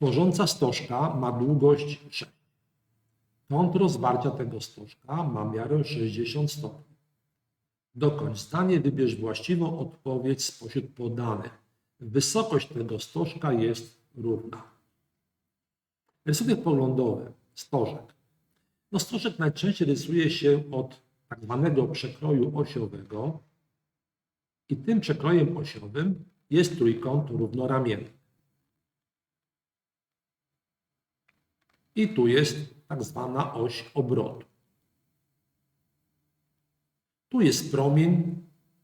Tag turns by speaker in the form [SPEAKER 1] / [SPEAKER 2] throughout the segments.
[SPEAKER 1] Tworząca stożka ma długość 6. Kąt rozwarcia tego stożka ma miarę 60 stopni. Dokończ zdanie, wybierz właściwą odpowiedź spośród podanych. Wysokość tego stożka jest równa. Rysunek poglądowy, stożek. No stożek najczęściej rysuje się od tak zwanego przekroju osiowego i tym przekrojem osiowym jest trójkąt równoramienny. I tu jest tak zwana oś obrotu. Tu jest promień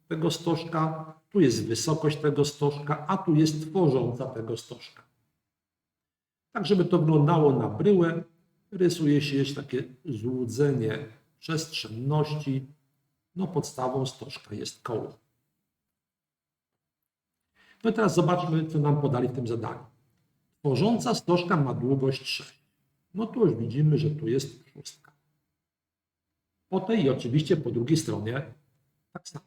[SPEAKER 1] tego stożka, tu jest wysokość tego stożka, a tu jest tworząca tego stożka. Tak, żeby to wyglądało na bryłę, rysuje się jeszcze takie złudzenie przestrzenności. No podstawą stożka jest koło. No i teraz zobaczmy, co nam podali w tym zadaniu. Tworząca stożka ma długość 6. No tu już widzimy, że tu jest szóstka. Po tej i oczywiście po drugiej stronie tak samo.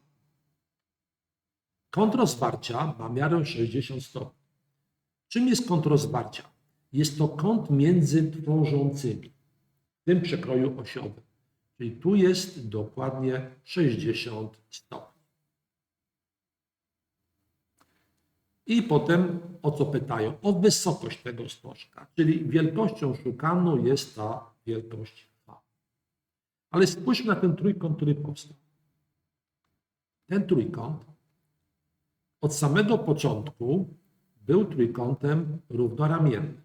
[SPEAKER 1] Kąt rozwarcia ma miarę 60 stopni. Czym jest kąt rozwarcia? Jest to kąt między tworzącymi w tym przekroju osiowym. Czyli tu jest dokładnie 60 stopni. I potem o co pytają? O wysokość tego stożka, czyli wielkością szukaną jest ta wielkość V. Ale spójrzmy na ten trójkąt, który powstał. Ten trójkąt od samego początku był trójkątem równoramiennym.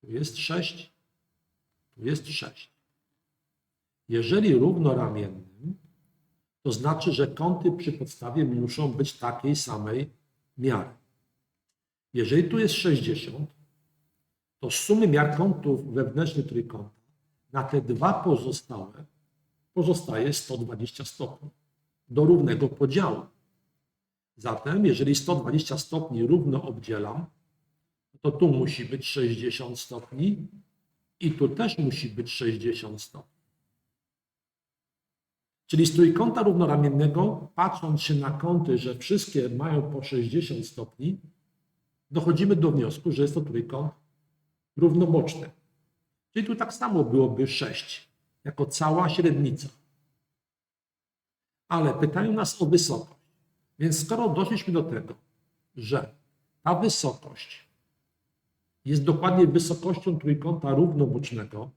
[SPEAKER 1] Tu jest 6, tu jest 6. Jeżeli równoramiennym, to znaczy, że kąty przy podstawie muszą być takiej samej miary. Jeżeli tu jest 60, to sumy miar kątów wewnętrznych trójkąta na te dwa pozostałe pozostaje 120 stopni do równego podziału. Zatem, jeżeli 120 stopni równo obdzielam, to tu musi być 60 stopni i tu też musi być 60 stopni. Czyli z trójkąta równoramiennego, patrząc się na kąty, że wszystkie mają po 60 stopni, dochodzimy do wniosku, że jest to trójkąt równoboczny. Czyli tu tak samo byłoby 6, jako cała średnica. Ale pytają nas o wysokość. Więc skoro doszliśmy do tego, że ta wysokość jest dokładnie wysokością trójkąta równobocznego,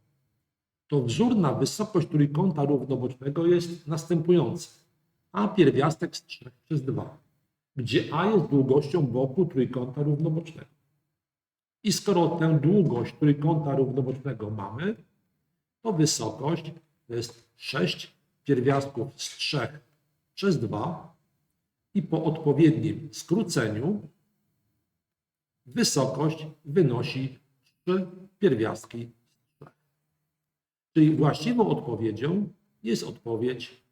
[SPEAKER 1] to wzór na wysokość trójkąta równobocznego jest następujący. A pierwiastek z 3 przez 2, gdzie A jest długością boku trójkąta równobocznego. I skoro tę długość trójkąta równobocznego mamy, to wysokość to jest 6 pierwiastków z 3 przez 2 i po odpowiednim skróceniu wysokość wynosi 3 pierwiastki z 3. Czyli właściwą odpowiedzią jest odpowiedź